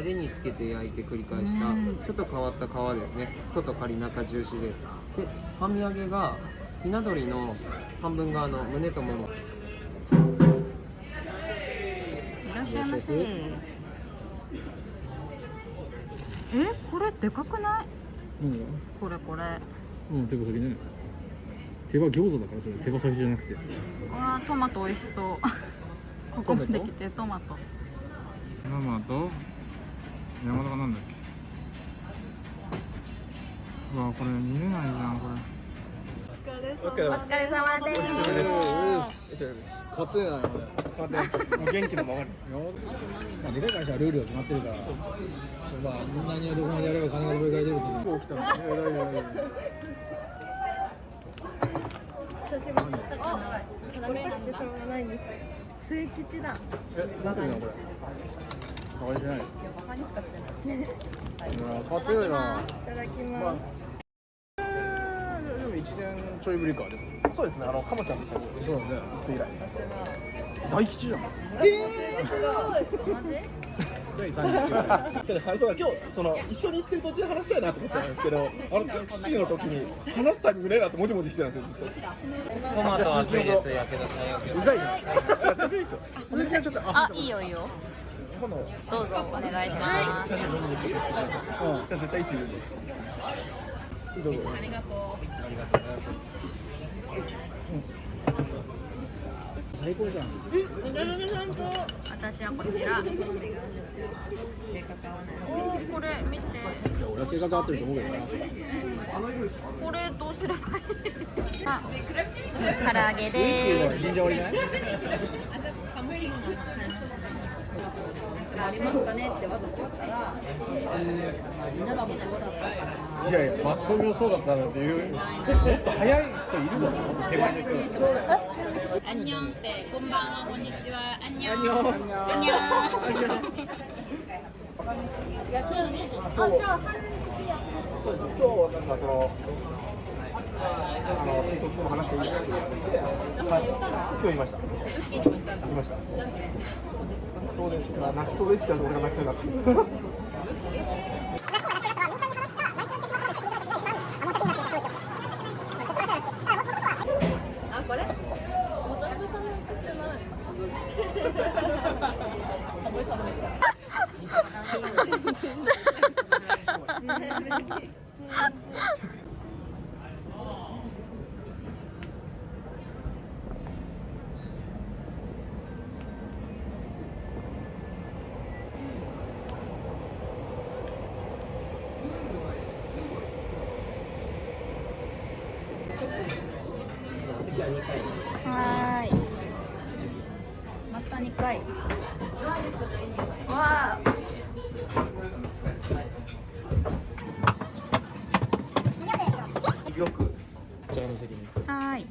タレにつけて焼いて繰り返したうん。ちょっと変わった皮ですね。外カリ中ジューシーです。で半身揚げがひな鳥の半分側の胸ともも。いらっしゃいませ。え？これでかくない？うん。これこれ。うん手羽先ね。手羽餃子だからそれ。手羽先じゃなくて。あートマト美味しそう。ここまで来てトマト。生と山田がなんだっけ？うわこれ見れないじゃんこれお疲れ様です。勝手ないもう元気のままです。よまあでかい会社はルールが決まってるから。そうそうまあ何をどこまでやれば金がどれぐらい出るっていう起きたのね大丈夫大丈これってしょうがないんです。末吉だ。えなんていうのこれ？バカにしないバカにしかしてない変わってないないただきます。一年ちょいぶりかでも。そうですね、あの、かもちゃんでした。っそうだね。け以来。大吉じゃん第三日けど、はいそうだ、今日、その、一緒に行ってる途中で話したいなと思ってたんですけど、あの、タクシーの時に、話すタイミングねえなともじもじしてたんですよ、ずっと。トマト熱いですやけどしないようざいよいや全然いいですよ。あいいよいいよ今度、どうぞお願いしますはいうん。絶対いいって言うん。で。どうぞ。最高じゃん。私はこちらおーこれ見て俺は性格合ってると思うけどなこれどうすればいいあ唐揚げウイスキーはです死んじゃ終わりじゃないありますかねってわざと言ったら稲葉もそうだったからいやいや、マッソミもそうだったらっていう、もっと早い人いるだろ、手前の人。アンニョンってこんばんはこんにちは。アンニョン。アンニョン。アンニョン。そうです今日、なんか、その。あの、新卒の話がいいって言って、はい、今日言いました。言いました。そうですか、泣きそうですって言われて俺が泣きそうになった。かい。わあよくこちらの席ですはーい。こ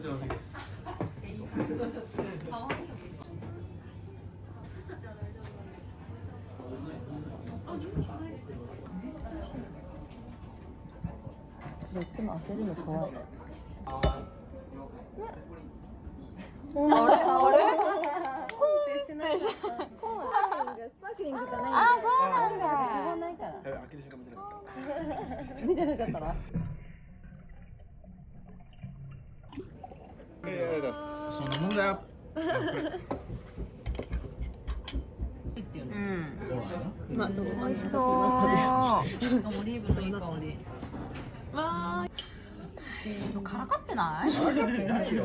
ちらの席ですいつも開けるの怖いスパークリングじゃないあそうなんだ。基本ないから開ける瞬間見てなかった見てなかったら。えー、ありがとうございますそんなもんだようん。まあ美味しそう。オリー。ブのいい香りからかってないな分かってない。よ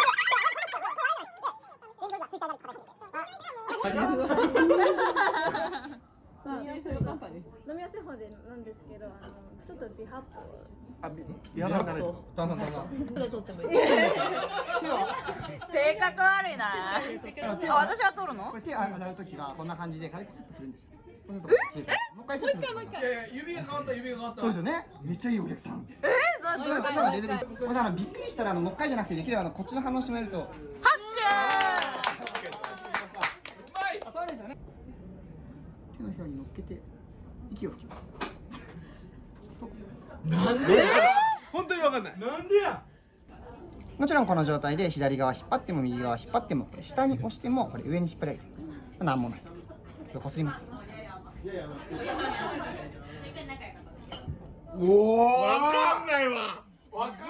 飲みやすい方でなんですけどあのちょっとビハッとあビビアガンなれる炭酸炭酸取ってもいい。性格悪いな。あ私は取るの？これ手洗うときはこんな感じで軽くスッと振るんですよ。そうすると消え？てもう一回スッと振る。いやいや指が変わった指が変わった。そうですよね。めっちゃいいお客さん。え？ー、どういう今のレベルびっくりしたらあのもう一回じゃなくてできればあのこっちの反応してもらえると。拍手あそうですよね。手のひらに乗っけて息を吹きます。本当にわかんないなんでや？もちろんこの状態で左側引っ張っても右側引っ張っても下に押してもこれ上に引っ張られてる。なんもない。こすります。おおわかんないわわかんない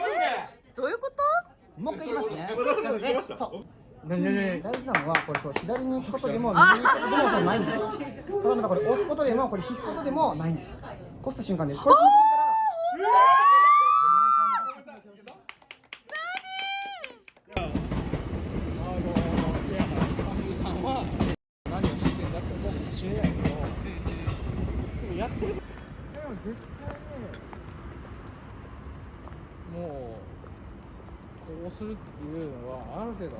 どういうこと？もう一回言いますね。私聞きましたそう。何何何大事なのはこれそう左に行くことでも右に行くことでもそうないんですよ。ただまたこれ押すことでもこれ引くことでもないんですよ。こすった瞬間です。これ聞いてみたら。絶対ねもうこうするっていうのはある程度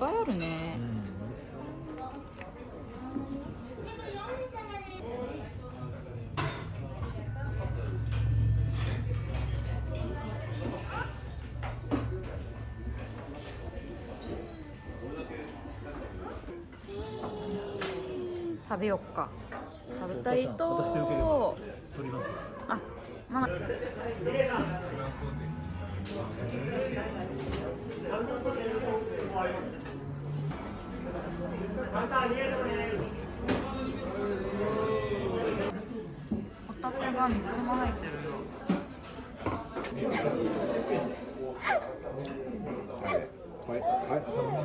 ぱいあるね、食べよっか。食べたいと。あまあホタテが3つも入ってるよこれあ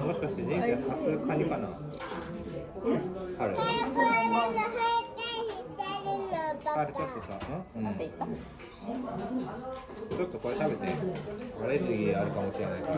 もしかして人生初カニかな？あるあれちょっとさうん？ちょっとこれ食べてアレルギーあるかもしれないから。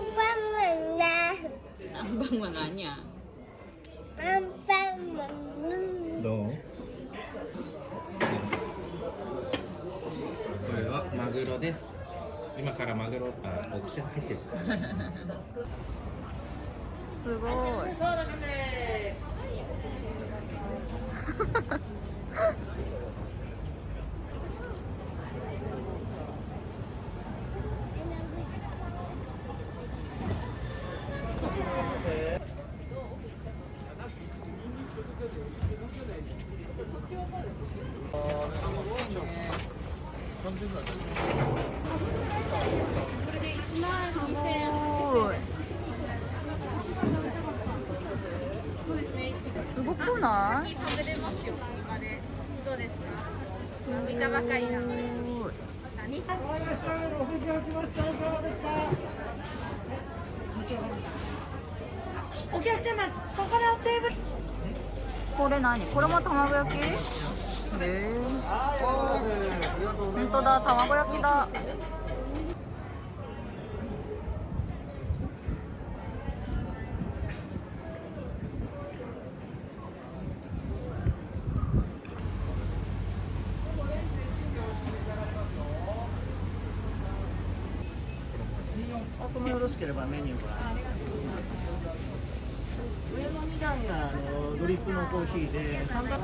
ンパンマンだアンパンマンがあんにゃアンパンマンどうこれはマグロです今からマグロあお口入ってるすごいすごくない？お客様そこのテーブルここれ何？これも卵焼き？へえ。本当だ卵焼きだ。あともよろしければメニューご覧上の2段があのドリップのコーヒーで3段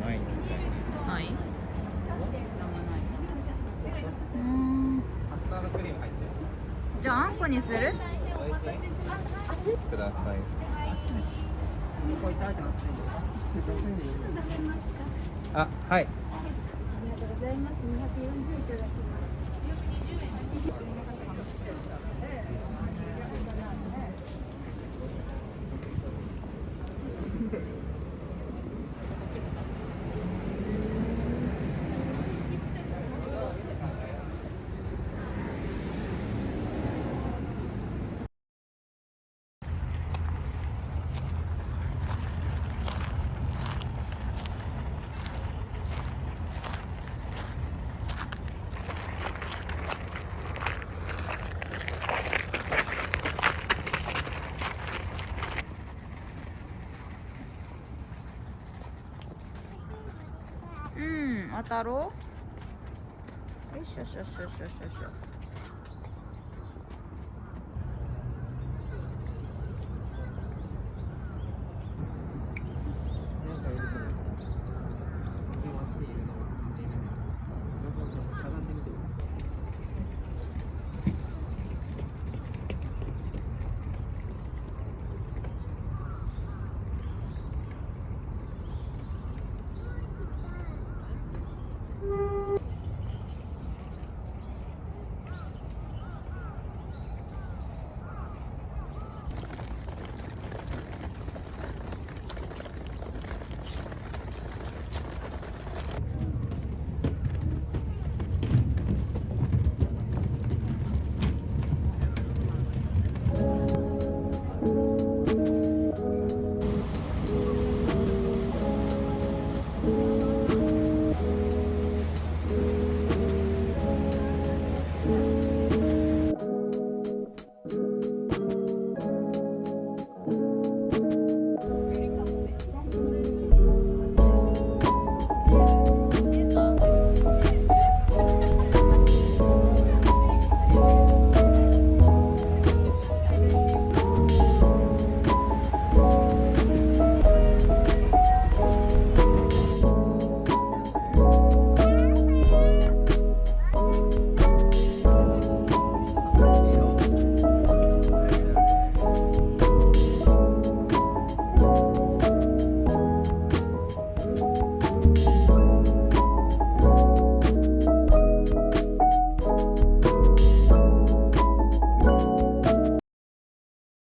ないないうんカスタードクリーム入ってるじゃああんこにするくださいあはい。ありがとうございます。240いただきます。しょしょしょしょしょ